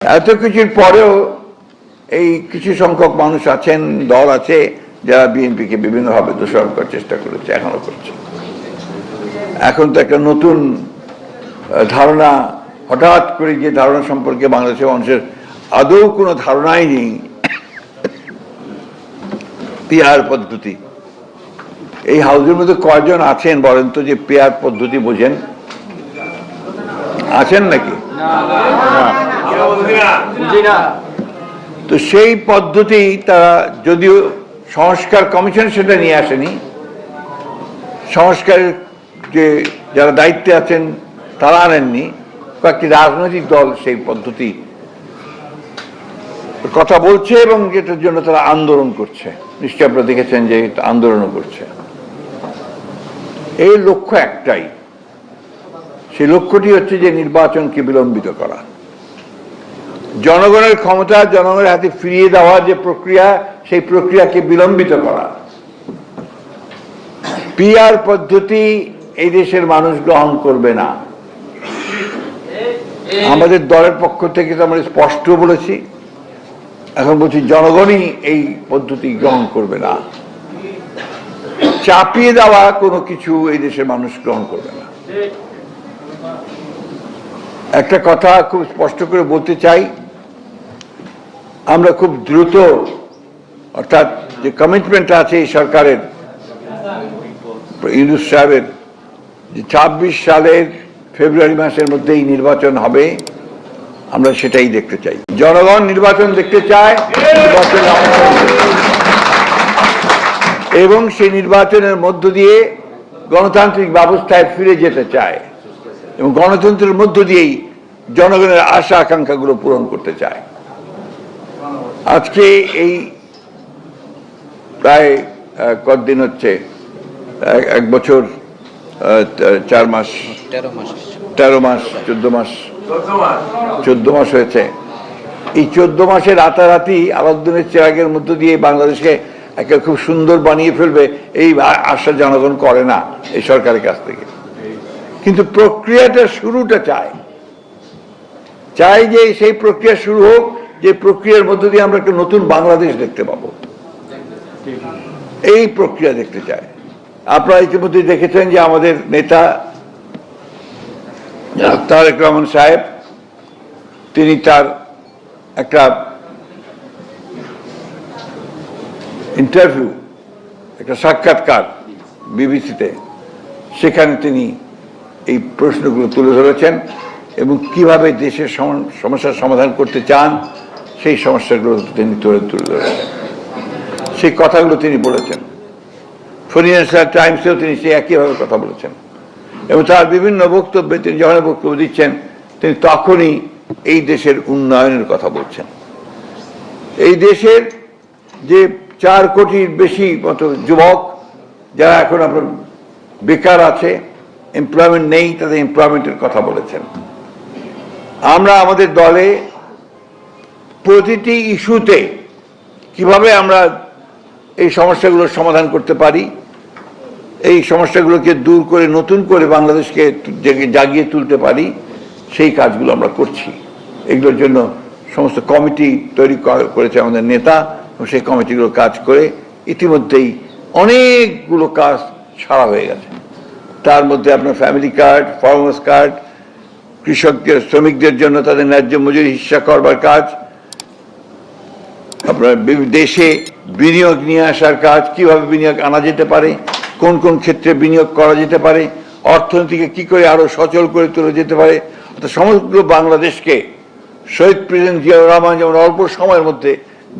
এত কিছুর পরেও এই কিছু সংখ্যক মানুষ আছেন, দল আছে, যারা বিএনপিকে বিভিন্নভাবে দোষারোপ করার চেষ্টা করেছে, এখনও করছে। এখন তো একটা নতুন ধারণা, হঠাৎ করে যে ধারণা সম্পর্কে বাংলাদেশের মানুষের আদৌ কোনো ধারণাই নেই। পেয়ার পদ্ধতি। এই হাউজের মধ্যে কয়জন আছেন বলেন তো যে পেয়ার পদ্ধতি বোঝেন? আছেন নাকি? তো সেই পদ্ধতি তারা যদিও সংস্কার কমিশন সেটা নিয়ে আসেনি সংস্কারের যে যারা দায়িত্বে আছেন তারা আনেননি কয়েকটি রাজনৈতিক দল সেই পদ্ধতি কথা বলছে এবং যেটার জন্য তারা আন্দোলন করছে। নিশ্চয় আপনারা দেখেছেন যে এটা আন্দোলনও করছে। এই লক্ষ্য একটাই। সেই লক্ষ্যটি হচ্ছে যে নির্বাচনকে বিলম্বিত করা। জনগণের ক্ষমতা, জনগণের হাতে ফিরিয়ে দেওয়া যে প্রক্রিয়া, সেই প্রক্রিয়াকে বিলম্বিত করা। পিআর পদ্ধতি এই দেশের মানুষ গ্রহণ করবে না। আমাদের দলের পক্ষ থেকে তো আমরা স্পষ্ট বলেছি। এখন বলছি, জনগণই এই পদ্ধতি গ্রহণ করবে না। চাপিয়ে দেওয়া কোনো কিছু এই দেশের মানুষ গ্রহণ করবে না। একটা কথা খুব স্পষ্ট করে বলতে চাই আমরা খুব দ্রুত, অর্থাৎ যে কমিটমেন্ট আছে এই সরকারের, ইউনুস সাহেবের, যে ছাব্বিশ সালের ফেব্রুয়ারি মাসের মধ্যেই নির্বাচন হবে, আমরা সেটাই দেখতে চাই। জনগণ নির্বাচন দেখতে চায়। এবং সেই নির্বাচনের মধ্য দিয়ে গণতান্ত্রিক ব্যবস্থায় ফিরে যেতে চায়। এবং গণতন্ত্রের মধ্য দিয়েই জনগণের আশা আকাঙ্ক্ষাগুলো পূরণ করতে চায়। আজকে এই প্রায় কতদিন হচ্ছে? এক- এক বছর চার মাস। তেরো মাস চোদ্দ মাস। চোদ্দ মাস হয়েছে। এই চোদ্দ মাসে রাতারাতি আলাউদ্দিনের চেরাগের মধ্য দিয়ে বাংলাদেশকে একটা খুব সুন্দর বানিয়ে ফেলবে এই আশা জনগণ করে না এই সরকারের কাছ থেকে। কিন্তু প্রক্রিয়াটা শুরুটা চায়। চাই যে সেই প্রক্রিয়া শুরু হোক যে প্রক্রিয়ার মধ্য দিয়ে আমরা একটা নতুন বাংলাদেশ দেখতে পাবো। এই প্রক্রিয়া দেখতে চায় আপনারা ইতিমধ্যে দেখেছেন যে আমাদের নেতা তারেক রহমান সাহেব, তিনি তার একটা ইন্টারভিউ একটা সাক্ষাৎকার বিবিসিতে, সেখানে তিনি এই প্রশ্নগুলো তুলে ধরেছেন এবং কীভাবে দেশের সমস্যার সমাধান করতে চান সেই সমস্যাগুলো তিনি তুলে তুলে ধরেছেন। সেই কথাগুলো তিনি বলেছেন। ফিনান্সিয়াল টাইমসেও তিনি সেই একইভাবে কথা বলেছেন। এবং তার বিভিন্ন বক্তব্যে তিনি যখন বক্তব্য দিচ্ছেন, তিনি তখনই এই দেশের উন্নয়নের কথা বলছেন। এই দেশের যে চার কোটির বেশি মতো যুবক, যারা এখন আপনার বেকার আছে এমপ্লয়মেন্ট নেই, তাদের এমপ্লয়মেন্টের কথা বলেছেন। আমরা আমাদের দলে প্রতিটি ইস্যুতে কীভাবে আমরা এই সমস্যাগুলোর সমাধান করতে পারি, এই সমস্যাগুলোকে দূর করে, নতুন করে বাংলাদেশকে জাগিয়ে তুলতে পারি, সেই কাজগুলো আমরা করছি। এগুলোর জন্য সমস্ত কমিটি তৈরি করেছে আমাদের নেতা, এবং সেই কমিটিগুলো কাজ করে ইতিমধ্যেই অনেকগুলো কাজ ছাড়া হয়ে গেছে। তার মধ্যে আপনার ফ্যামিলি কার্ড ফার্মার্স কার্ড, কৃষকদের, শ্রমিকদের জন্য তাদের ন্যায্য মজুরি হিসা করবার কাজ আপনার দেশে বিনিয়োগ নিয়ে আসার কাজ, কীভাবে বিনিয়োগ আনা যেতে পারে, কোন কোন ক্ষেত্রে বিনিয়োগ করা যেতে পারে, অর্থনীতিকে কি করে আরও সচল করে তোলা যেতে পারে সমগ্র বাংলাদেশকে শহীদ প্রেসিডেন্ট জিয়াউর রহমান যেমন অল্প সময়ের মধ্যে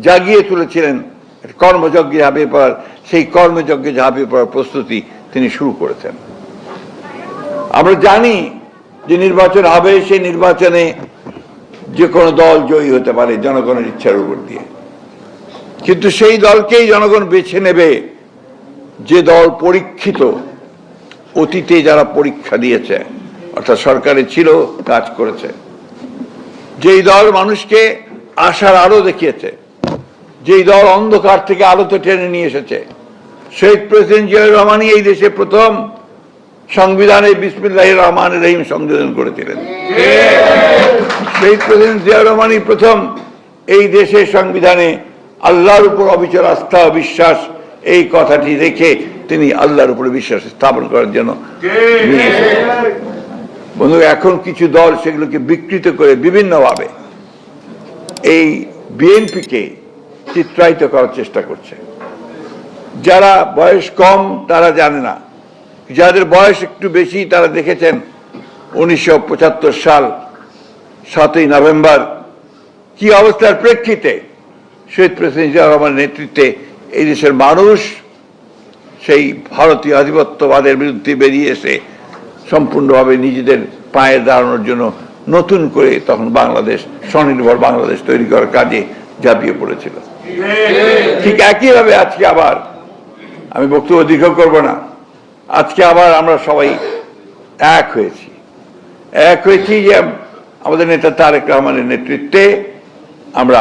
জাগিয়ে তুলেছিলেন কর্মযজ্ঞে ঝাঁপিয়ে পড়ার, সেই কর্মযজ্ঞে ঝাঁপিয়ে পড়ার প্রস্তুতি তিনি শুরু করেছেন। আমরা জানি যে নির্বাচন হবে, সেই নির্বাচনে যে কোনো দল জয়ী হতে পারে জনগণের ইচ্ছার উপর দিয়ে। কিন্তু সেই দলকেই জনগণ বেছে নেবে। যে দল পরীক্ষিত অতীতে যারা পরীক্ষা দিয়েছে অর্থাৎ সরকারে ছিল কাজ করেছে। যেই দল মানুষকে আশার আলো দেখিয়েছে যেই দল অন্ধকার থেকে আলোতে টেনে নিয়ে এসেছে শহীদ প্রেসিডেন্ট জিয়াউর রহমানই এই দেশে প্রথম সংবিধানে বিসমিল্লাহ রহমান রহিম সংযোজন করেছিলেন। শহীদ প্রেসিডেন্ট জিয়া রহমানই প্রথম এই দেশের সংবিধানে আল্লাহর উপর অবিচল আস্থা বিশ্বাস এই কথাটি রেখে তিনি আল্লাহর উপরে বিশ্বাস স্থাপন করার জন্য বন্ধু এখন কিছু দল সেগুলোকে বিকৃত করে বিভিন্নভাবে এই বিএনপিকে চিত্রায়িত করার চেষ্টা করছে। যারা বয়স কম তারা জানে না। যাদের বয়স একটু বেশি তারা দেখেছেন উনিশশো পঁচাত্তর সাল সাতই নভেম্বর কি অবস্থার প্রেক্ষিতে শহীদ প্রেসিডেন্ট জিয়া রহমানের নেতৃত্বে এই দেশের মানুষ সেই ভারতীয় আধিপত্যবাদের বিরুদ্ধে বেরিয়ে এসে সম্পূর্ণভাবে নিজেদের পায়ে দাঁড়ানোর জন্য নতুন করে তখন বাংলাদেশ, স্বনির্ভর বাংলাদেশ তৈরি করার কাজে ঝাঁপিয়ে পড়েছিল। ঠিক একইভাবে আজকে আবার আমি বক্তব্য দীর্ঘ করব না। আজকে আবার আমরা সবাই এক হয়েছি। এক হয়েছি যে আমাদের নেতা তারেক রহমানের নেতৃত্বে আমরা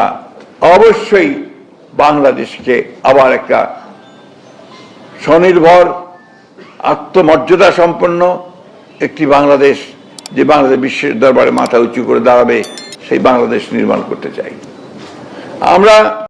অবশ্যই বাংলাদেশকে আবার একটা স্বনির্ভর, আত্মমর্যাদা সম্পন্ন একটি বাংলাদেশ যে বাংলাদেশ বিশ্বের দরবারে মাথা উঁচু করে দাঁড়াবে, সেই বাংলাদেশ নির্মাণ করতে চাই। আমরা